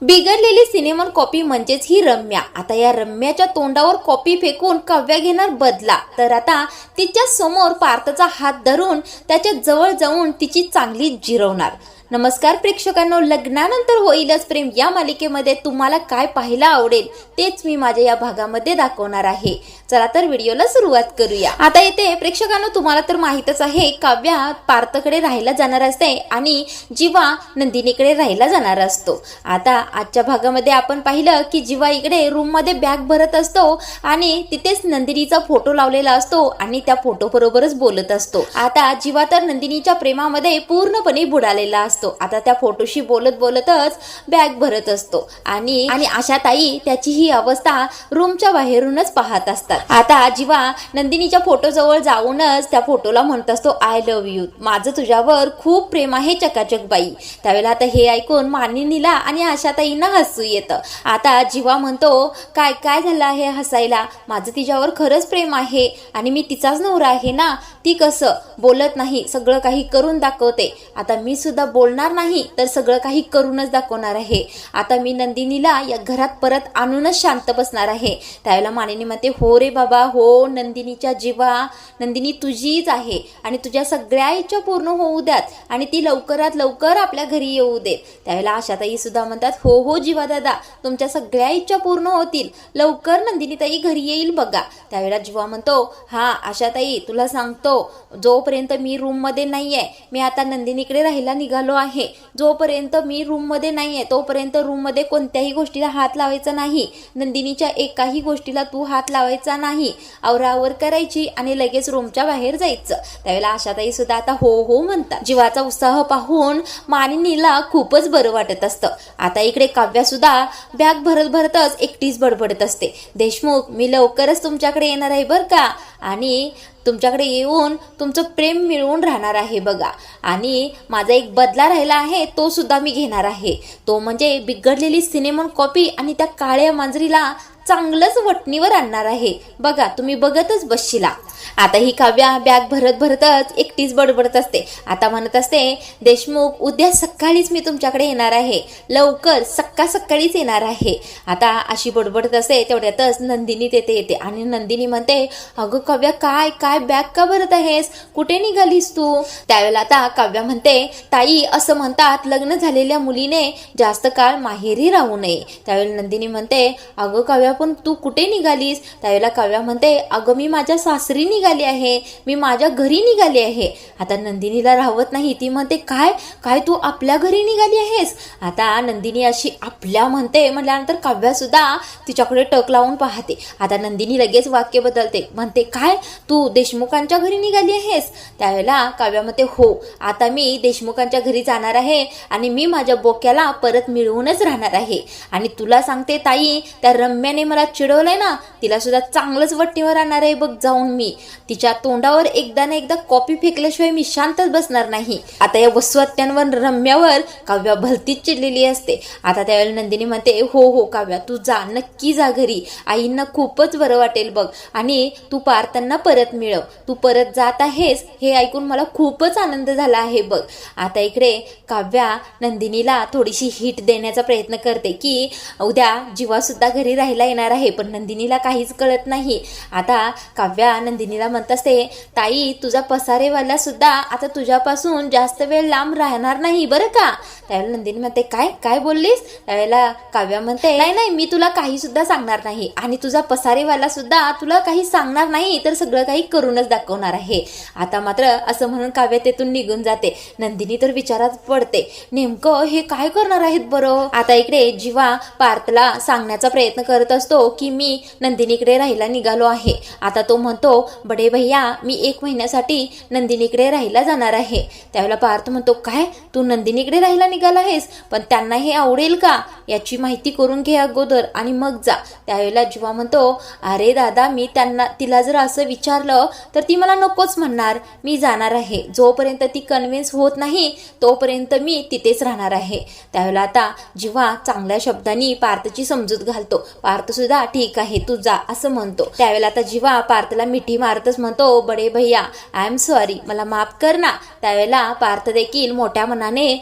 बिघडलेली cinnamon copy म्हणजेच ही रम्या. आता या रम्याच्या तोंडावर कॉपी फेकून काव्या घेणार बदला. तर आता तिच्या समोर पार्थचा हात धरून त्याच्याजवळ जाऊन तिची चांगली जिरवणार. नमस्कार प्रेक्षकांनो लग्नानंतर होईलच प्रेम. या मालिकेमध्ये तुम्हाला काय पाहायला आवडेल तेच मी माझ्या या भागामध्ये दाखवणार आहे. चला तर व्हिडिओला सुरुवात करूया. आता येते प्रेक्षकांनो तुम्हाला तर माहीतच आहे काव्या पार्थकडे राहायला जाणार असते आणि जीवा नंदिनीकडे राहायला जाणार असतो. आता आजच्या भागामध्ये आपण पाहिलं की जीवा इकडे रूममध्ये बॅग भरत असतो आणि तिथेच नंदिनीचा फोटो लावलेला असतो आणि त्या फोटो बरोबरच बोलत असतो. आता जीवा तर नंदिनीच्या प्रेमामध्ये पूर्णपणे बुडालेला असतो. आता त्या फोटोशी बोलत बोलतच बॅग भरत असतो. आणि आणि आशा ताई त्याची ही अवस्था रूमच्या बाहेरूनच पाहत असतात. आता जीवा नंदिनीच्या फोटो जवळ जाऊनच त्या फोटोला म्हणत असतो आय लव्ह यू माझं तुझ्यावर खूप प्रेम आहे चकाचक बाई. त्यावेळेला आता हे ऐकून मानिनीला आणि आशाताईंना हसू येतं. आता जीवा म्हणतो काय काय झालं आहे हसायला? माझं तिच्यावर खरंच प्रेम आहे आणि मी तिचाच नवरा आहे ना? ती कसं? बोलत नाही सगळं काही करून दाखवते. आता मी सुद्धा बोल बोलणार नाही तर सगळं काही करूनच दाखवणार आहे. आता मी नंदिनीला या घरात परत आणूनच शांत बसणार आहे. त्यावेळेला मानिनी म्हणते हो रे बाबा हो नंदिनीच्या जीवा नंदिनी तुझीच आहे आणि तुझ्या सगळ्या इच्छा पूर्ण होऊ द्यात आणि ती लवकरात लवकर आपल्या घरी येऊ देत. त्यावेळेला आशाताई सुद्धा म्हणतात हो हो जीवा दादा तुमच्या सगळ्या इच्छा पूर्ण होतील. लवकर नंदिनीताई घरी येईल बघा. त्यावेळेला जीवा म्हणतो हा आशाताई तुला सांगतो जोपर्यंत मी रूममध्ये नाही आहे मी आता नंदिनीकडे राहायला निघालो आहे. जोपर्यंत मी रूममध्ये नाही आहे तोपर्यंत रूममध्ये कोणत्याही गोष्टीला हात लावायचा नाही. नंदिनीच्या एकाही गोष्टीला तू हात लावायचा नाही. आवरावर करायची आणि लगेच रूमच्या बाहेर जायचं. त्यावेळेला आशाताई सुद्धा आता हो हो म्हणतात. जीवाचा उत्साह पाहून मानिनीला खूपच बरं वाटत असतं. आता इकडे काव्या सुद्धा बॅग भरत भरतच एकटीच बडबडत असते. देशमुख मी लवकरच तुमच्याकडे येणार आहे बरं का? आणि तुमच्याकडे येऊन तुमचं प्रेम मिळवून राहणार आहे बघा. आणि माझा एक बदला राहिला आहे तो सुद्धा मी घेणार आहे. तो म्हणजे बिघडलेली सिनेमॉन कॉपी आणि त्या काळ्या मांजरीला चांगलंच वटणीवर आणणार आहे. बघा तुम्ही बघतच बसशिला. आता ही काव्या बॅग भरत भरतच एकटीच बडबडत असते. आता म्हणत असते देशमुख उद्या सकाळीच मी तुमच्याकडे येणार आहे. लवकर सक्का सकाळीच येणार आहे. आता अशी बडबडत असते तेवढ्यातच नंदिनी तेथे येते. आणि नंदिनी म्हणते अगं काव्या काय काय बॅग का भरत आहेस? कुठे निघालीस तू? त्यावेळेला आता काव्या म्हणते ताई असं म्हणतात लग्न झालेल्या मुलीने जास्त काळ माहेरी राहू नये. त्यावेळेला नंदिनी म्हणते अगं काव्या पण तू कुठे निघालीस? त्यावेळेला काव्या म्हणते अगं मी माझ्या सासरी निघाली आहे. मी माझ्या घरी निघाली आहे. आता नंदिनीला राहवत नाही. ती म्हणते काय? काय तू आपल्या घरी निघाली आहेस? आता नंदिनी अशी आपल्या म्हणते. म्हटल्यानंतर काव्यासुद्धा तिच्याकडे टक लावून पाहते. आता नंदिनी लगेच वाक्य बदलते. म्हणते काय? तू देशमुखांच्या घरी निघाली आहेस? त्यावेळेला काव्यामध्ये हो. आता मी देशमुखांच्या घरी जाणार आहे आणि मी माझ्या बोक्याला परत मिळवूनच राहणार आहे. आणि तुला सांगते ताई त्या रम्याने मला चिडवलंय ना तिला सुद्धा चांगलंच वट्टीवर आणणार आहे बघ जाऊन मी. तिच्या तोंडावर एकदा ना एकदा कॉपी फेकल्याशिवाय मी शांतच बसणार नाही. आता या वसुहत्यांवर रम्यावर काव्या भलतीच चिडलेली असते. आता त्यावेळेला नंदिनी म्हणते हो हो काव्या तू जा नक्की जा घरी. आईंना खूपच बरं वाटेल बघ. आणि तू पार्थांना परत मिळव. तू परत जात आहेस हे ऐकून मला खूपच आनंद झाला आहे बघ. आता इकडे काव्या नंदिनीला थोडीशी हिट देण्याचा प्रयत्न करते की उद्या जीवा सुद्धा घरी राहिलाय येणार आहे पण नंदिनीला काहीच कळत नाही. आता काव्या नंदिनीला म्हणत असते ताई तुझा पसारेवाला सुद्धा आता तुझ्यापासून जास्त वेळ लांब राहणार नाही बरं का? त्यावेळेला नंदिनी म्हणते काय? काय बोललीस? त्यावेळेला काव्या म्हणते नाही नाही मी तुला काही सुद्धा सांगणार नाही आणि तुझा पसारेवाला सुद्धा तुला काही सांगणार नाही तर सगळं काही करूनच दाखवणार आहे. आता मात्र असं म्हणून काव्या तेथून निघून जाते. नंदिनी तर विचारात पडते नेमकं हे काय करणार आहेत बरं? आता इकडे जीवा पार्थला सांगण्याचा प्रयत्न करत असतो. की मी नंदिनीकडे राहायला निघालो आहे. आता तो म्हणतो बडे भैया मी एक महिन्यासाठी नंदिनीकडे राहायला जाणार आहे. त्यावेळेला पार्थ म्हणतो काय? तू नंदिनीकडे राहायला निघाला आहेस? पण त्यांना हे आवडेल का? याची माहिती करून घे अगोदर आणि मग जा. त्यावेळेला जीवा म्हणतो अरे दादा मी त्यांना तिला जर असं विचारलं तर ती मला नकोच म्हणणार. मी जाणार आहे. जोपर्यंत ती कन्व्हिन्स होत नाही तोपर्यंत मी तिथेच राहणार आहे. त्यावेळेला आता जीवा चांगल्या शब्दांनी पार्थची समजूत घालतो. पार्थ सुद्धा ठीक आहे तू जा असं म्हणतो. त्यावेळेला आता जीवा पार्थला मिठी मारतच म्हणतो बडे भैया आय एम सॉरी मला माफ कर ना. त्यावेळेला पार्थ देखील मोठ्या मनाने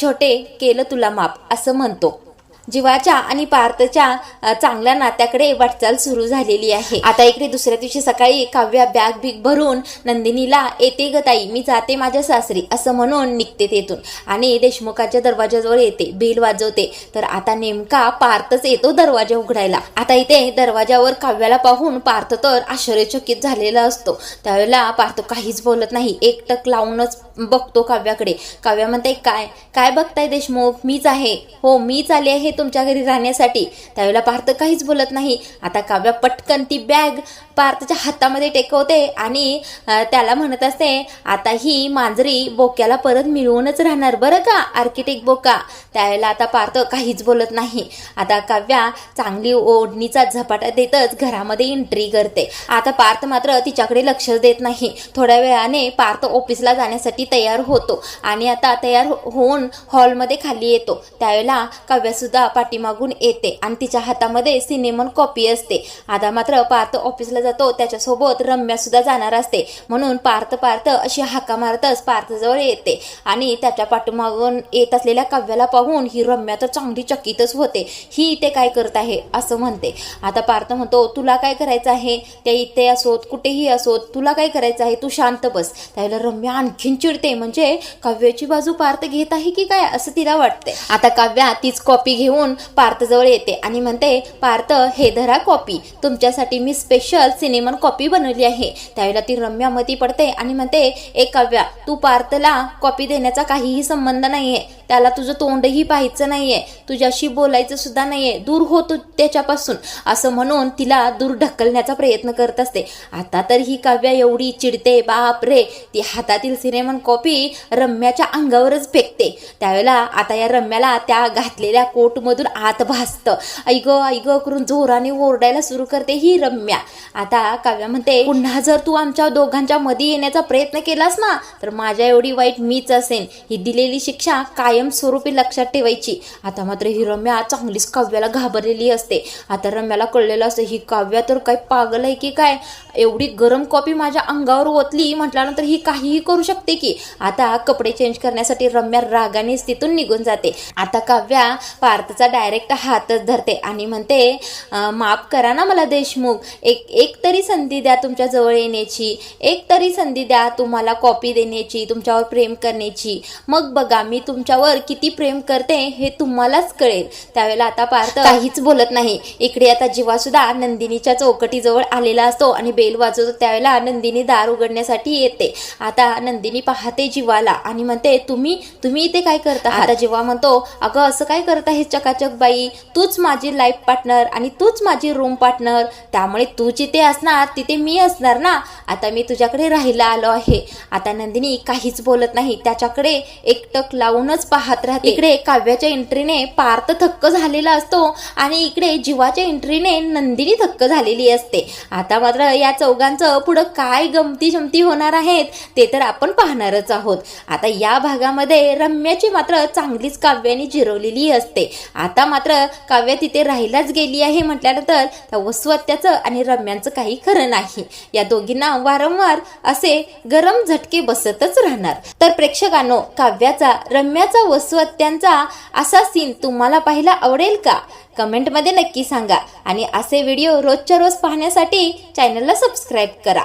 छोटे केलं तुला माफ असं म्हणतो. जीवाच्या आणि पार्थच्या चांगल्या नात्याकडे वाटचाल सुरू झालेली आहे. आता इकडे दुसऱ्या दिवशी सकाळी काव्या बॅग बिग भरून नंदिनीला येते ग ताई मी जाते माझ्या सासरी असं म्हणून निघते तेथून. आणि देशमुखाच्या दरवाजाजवळ येते बेल वाजवते. तर आता नेमका पार्थच येतो दरवाजा उघडायला. आता इथे दरवाजावर काव्याला पाहून पार्थ तर आश्चर्यचकित झालेला असतो. त्यावेळेला पार्थ काहीच बोलत नाही. एकटक लावूनच बघतो काव्याकडे. काव्या म्हणते काय काय बघताय देशमुख? मीच आहे. हो मीच आले आहे तुमच्या घरी राहण्यासाठी. त्यावेळेला पार्थ काहीच बोलत नाही. आता काव्या पटकन ती बॅग पार्थच्या हातामध्ये टेकवते आणि त्याला म्हणत असते आता ही मांजरी बोक्याला परत मिळवूनच राहणार बरं का आर्किटेक्ट बोका. त्यावेळेला आता पार्थ काहीच बोलत नाही. आता काव्या चांगली ओढणीचा झपाटा देतच घरामध्ये एंट्री करते. आता पार्थ मात्र तिच्याकडे लक्ष देत नाही. थोड्या वेळाने पार्थ ऑफिसला जाण्यासाठी तयार होतो. आणि आता तयार हो- होऊन हॉलमध्ये खाली येतो. त्यावेळेला काव्यासुद्धा पाठीमागून येते आणि तिच्या हातामध्ये सिनेमन कॉपी असते. आता मात्र पार्थ ऑफिसला जातो. त्याच्यासोबत रम्यासुद्धा जाणार असते. म्हणून पार्थ पार्थ अशी हाका मारतच पार्थजवळ येते. आणि त्याच्या पाठीमागून येत असलेल्या काव्याला पाहून ही रम्या तर चांगली चकितच होते. ही इथे काय करत आहे? असं म्हणते. आता पार्थ म्हणतो तुला काय करायचं आहे? त्या इथे असोत कुठेही असोत तुला काय करायचं आहे? तू शांत बस. त्यावेळेला रम्या आणखीन चिडते म्हणजे काव्याची बाजू पार्थ घेत आहे की काय असं तिला वाटते आता काव्या तीच कॉपी घेऊन पार्थजवळ येते आणि म्हणते पार्थ हे धरा कॉपी तुमच्यासाठी मी स्पेशल सिनेमन कॉपी बनवली आहे. त्यावेळेला ती रम्या मती पडते आणि म्हणते ए काव्या तू पार्थला कॉपी देण्याचा काहीही संबंध नाहीये. त्याला तुझं तोंडही पाहायचं नाहीये. तुझ्याशी बोलायचं सुद्धा नाहीये. दूर होतो त्याच्यापासून. असं म्हणून तिला दूर ढकलण्याचा प्रयत्न करत असते. आता तर ही काव्या एवढी चिडते बाप रे ती हातातील सिनेमन कॉपी रम्याच्या अंगावरच फेकते. त्यावेळेला आता या रम्याला त्या घातलेल्या कोटमधून आत भासतं. ऐग ऐग करून जोराने ओरडायला सुरू करते ही रम्या. आता काव्या म्हणते पुन्हा जर तू आमच्या दोघांच्या मध्ये येण्याचा प्रयत्न केलास ना तर माझ्या एवढी वाईट मीच असेन. ही दिलेली शिक्षा कायमस्वरूपी लक्षात ठेवायची. आता मात्र ही रम्या चांगलीच काव्याला घाबरलेली असते. आता रम्याला कळलेलं असतं ही काव्या तर काय पागल आहे की काय? एवढी गरम कॉपी माझ्या अंगावर ओतली म्हटल्यानंतर ही काहीही करू शकते की? आता कपडे चेंज करण्यासाठी रम्या रागानेच तिथून निघून जाते. आता काव्या पार्थचा डायरेक्ट हातच धरते आणि म्हणते माफ करा ना मला देशमुख. एक एक तरी संधी द्या तुमच्या जवळ येण्याची. एक तरी संधी द्या तुम्हाला कॉपी देण्याची तुमच्यावर प्रेम करण्याची. मग बघा मी तुमच्यावर किती प्रेम करते हे तुम्हालाच कळेल. त्यावेळेला आता पार्थ काहीच बोलत नाही. इकडे आता जीवा सुद्धा नंदिनीच्या चौकटीजवळ आलेला असतो आणि बेल वाजवतो. त्यावेळेला नंदिनी दार उघडण्यासाठी येते. आता नंदिनी पाहते जीवाला. आणि म्हणते तुम्ही तुम्ही इथे काय करता आता जेव्हा म्हणतो अगं असं काय करत हे चकाचक बाई? तूच माझी लाईफ पार्टनर आणि तूच माझी रूम पार्टनर त्यामुळे तू जिथे असणार तिथे मी असणार ना? आता मी तुझ्याकडे राहायला आलो आहे. आता नंदिनी काहीच बोलत नाही. त्याच्याकडे एकटक लावूनच पाहत राहते. इकडे काव्याच्या एंट्रीने पार्थ थक्क झालेला असतो आणि इकडे जीवाच्या एंट्रीने नंदिनी थक्क झालेली असते. आता मात्र या चौघांचं पुढं काय गमती जमती होणार आहेत ते तर आपण पाहणार पाहणारच आहोत. आता या भागामध्ये रम्याची मात्र चांगलीच काव्याने जिरवलेली असते. आता मात्र काव्य तिथे राहिलाच गेली आहे म्हटल्यानंतर त्या वसुवत्याचं आणि रम्यांचं काही खरं नाही. या दोघींना वारंवार असे गरम झटके बसतच राहणार. तर प्रेक्षकांनो काव्याचा रम्याचा वसुवत्यांचा असा सीन तुम्हाला पाहायला आवडेल का? कमेंटमध्ये नक्की सांगा. आणि असे व्हिडिओ रोजच्या रोज पाहण्यासाठी चॅनलला सबस्क्राईब करा.